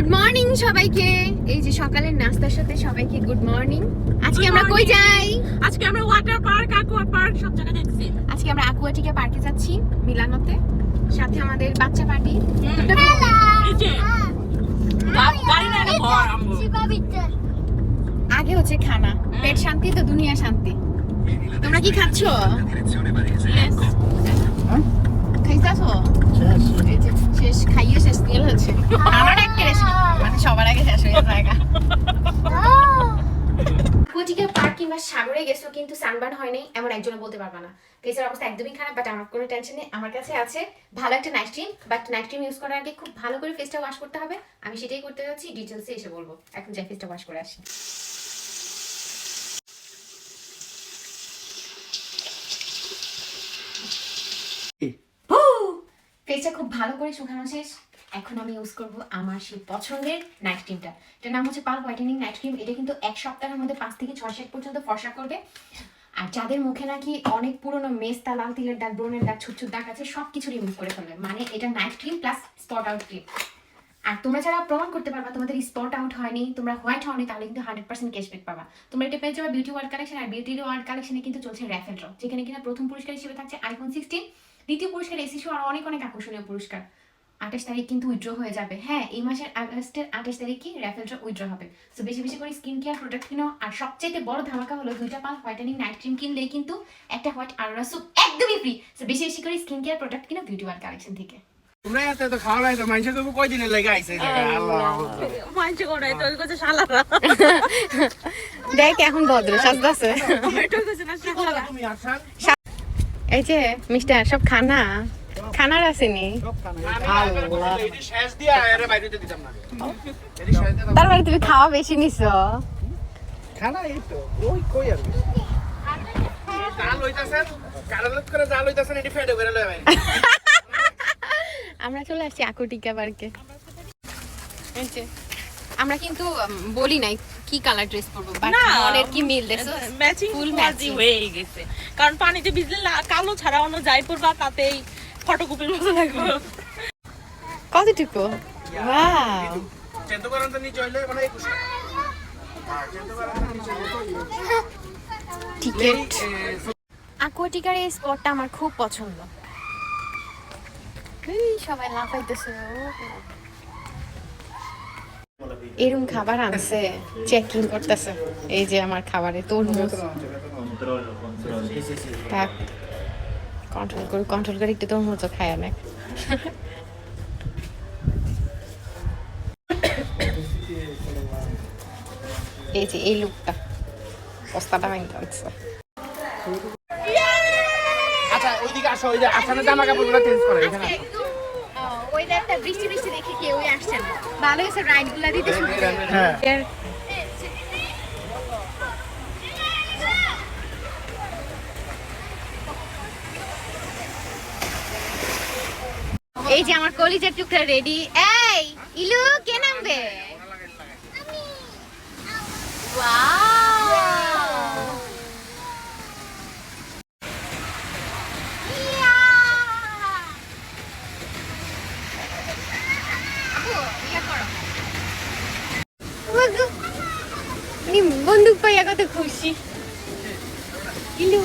Good morning সবাইকে। এই যে সকালের নাস্তার সাথে সবাইকে গুড মর্নিং আজকে আমরা কই যাই? আজকে আমরা ওয়াটার পার্ক aqua পার্ক সব জায়গায় দেখছি। আজকে আমরা অ্যাকুয়াটিকা পার্কে যাচ্ছি মিলানোতে। সাথে আমাদের বাচ্চা পার্টি। আগে হচ্ছে খানা। পেট শান্তি তো দুনিয়া শান্তি। তোমরা কি খাচ্ছ Yes. খাইতাছো এই যে শেষ খাইয়ে শেষ তেল হচ্ছে আমার একটা মানে সবার আগে শেষ হয়ে যায় কুটিকে পার্ক সাগরে গেছো কিন্তু সানবার্ন হয় নাই এমন একজনও বলতে পারবে না। ফেসের অবস্থা একদমই খারাপ বাট আমার কোনো টেনশন নেই। আমার কাছে আছে ভালো একটা night cream but night cream use করার আগে খুব ভালো করে ফেসটা ওয়াশ করতে হবে। আমি সেটাই করতে যাচ্ছি ডিটেলসে এসে বলব। এখন যাই ফেসটা ওয়াশ করে আসি। ফেসটা খুব ভালো করে শুকানো শেষ। এখন আমি ইউজ করব আমার সেই পছন্দের নাইট ক্রিমটা এটার নাম হচ্ছে পাল হোয়াইটেনিং নাইট ক্রিম এটা কিন্তু এক সপ্তাহের মধ্যে পাঁচ থেকে ছয় সেট পর্যন্ত ফর্সা করবে। আর যাদের মুখে নাকি অনেক পুরনো মেস্তা, লাল তিলের দাগ, ব্রণের দাগ ছুট দাগ আছে সব কিছু রিমুভ করে ফেলবে। মানে এটা night cream plus spot out cream আর তোমরা যারা প্রমাণ করতে পারবা, তোমাদের স্পট আউট হয়নি, তোমরা হোয়াইট হয়নি তাহলে কিন্তু হান্ড্রেড পার্সেন্ট ক্যাশব্যাক পাবা। তোমরা এটা পেয়ে যাবে বিউটি ওয়ার্ল্ড কালেকশন আর বিউটি ওয়ার্ল্ড কালেকশনে কিন্তু চলছে র্যাফেল ড্র যেখানে কিনা প্রথম পুরস্কার হিসেবে থাকছে আইফোন সিক্সটিন দ্বিতীয় পুরস্কার এসি শো আর অনেক অনেক আকর্ষণীয় পুরস্কার। আঠাশ তারিখ কিন্তু উইথড্র হয়ে যাবে। হ্যাঁ এই মাসের আগস্টের আঠাশ তারিখে র্যাফেল ড্র উইথড্র হবে। তো বেশি বেশি করে স্কিন কেয়ার প্রোডাক্ট কিনো আর সবচেয়ে বড় ধামাকা হলো দুইটা পাল হোয়াইটেনিং নাইট ক্রিম কিনলেই কিন্তু একটা হোয়াইট আরোরা সুপ একদমই ফ্রি তো বেশি বেশি করে স্কিন কেয়ার প্রোডাক্ট কিনো বিউটি ওয়ার্ল্ড কালেকশন থেকে। তোমরা এত খাওয়া কয়দিনের লেগে আইছে আল্লাহ। তো শালারা দেখ এখন ভদ্র সাজদাছে এই যে মিস্টার সব খানা? খানার আসেনি। মানে তুমি খাওয়া বেশি নিছো? খানা এই তো ওই কই আর আমরা চলে আসছি আকুটিকা পার্কে। আমরা কিন্তু বলি নাই কি কালার ড্রেস পরবো না। মনের কি মিল দেখছ ম্যাচিং ফুল ম্যাচিং হয়ে গেছে। কারণ পানিতে ভিজলে কালো ছাড়া অন্য যাই পড়বা তাতেই ফটোকপির মতো লাগবে কতটুকু ওয়াও চেন্দ করেন তো নিচে হইলে 21 টাকা চেন্দ করেন তো নিচে হইলে। টিকেট এই, আকুয়াটিকার এই স্পটটা আমার খুব পছন্দ। এই সবাই লাফাইতেছে এরম খাবার আনছে চেকিং করতেছে। এই যে আমার খাবারে তরমুজ। থাক কন্ট্রোল করে কন্ট্রোল করে একটু তরমুজও খায় অনেক। এই যে এই লুকটা বস্তাটা ভেঙে আনছে আচ্ছা ওইদিকে আসো ওই যে আসানের জামা কাপড়গুলো চেঞ্জ করে এখানে আসো। ওয়েদারটা বৃষ্টি বৃষ্টি দেখে কেউই আসছে না? ভালো হয়েছে রাইডগুলা দিতে শুরু হ্যাঁ এই যে আমার কলিজার টুকরা রেডি এই, ইলু, কে নামবে? বন্দুক পাইয়া কত খুশি। ইলু।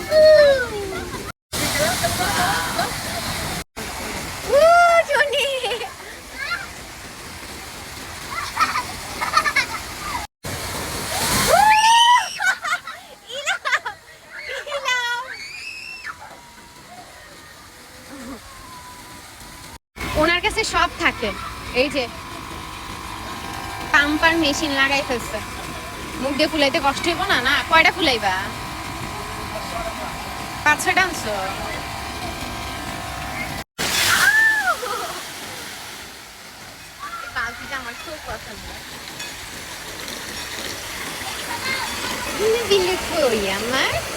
ওনার কাছে সব থাকে। এই যে, পাম্পার মেশিন লাগাই ফেলছে। মুখ দিয়ে ফুলাইতে কষ্ট হইব না না? কয়টা ফুলাইবা? পাঁচ ছয়টা আনছো? আমার খুব পছন্দ। আমার?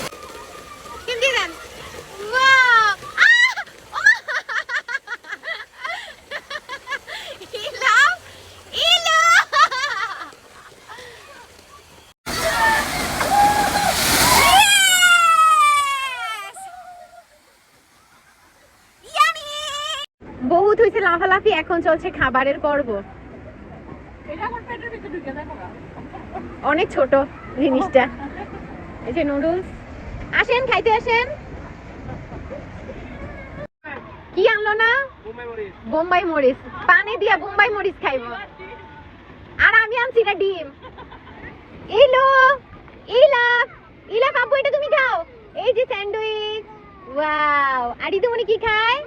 হয়েছে লাফালাফি এখন চলছে খাবারের পর্ব। অনেক ছোট জিনিসটা। এই যে নুডলস। আসেন খাইতে আসেন। কি আনলো না? বোম্বাই মরিচ। পানি দিয়া বোম্বাই মরিচ খাইব। আর আমি আনছি না ডিম। ইলো ইলা ইলা বাবু এটা তুমি খাও। এই যে স্যান্ডউইচ। ওয়াও। আর তুমি কি খায়?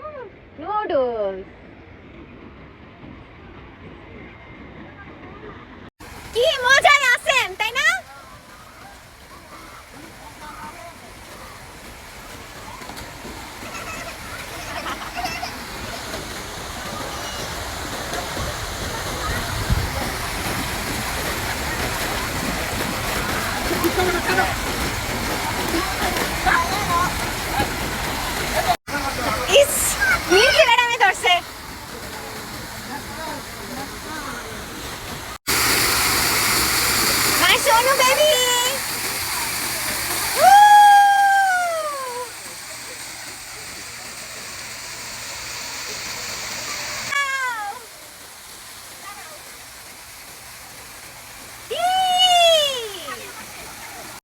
নুডলস। কি মজায়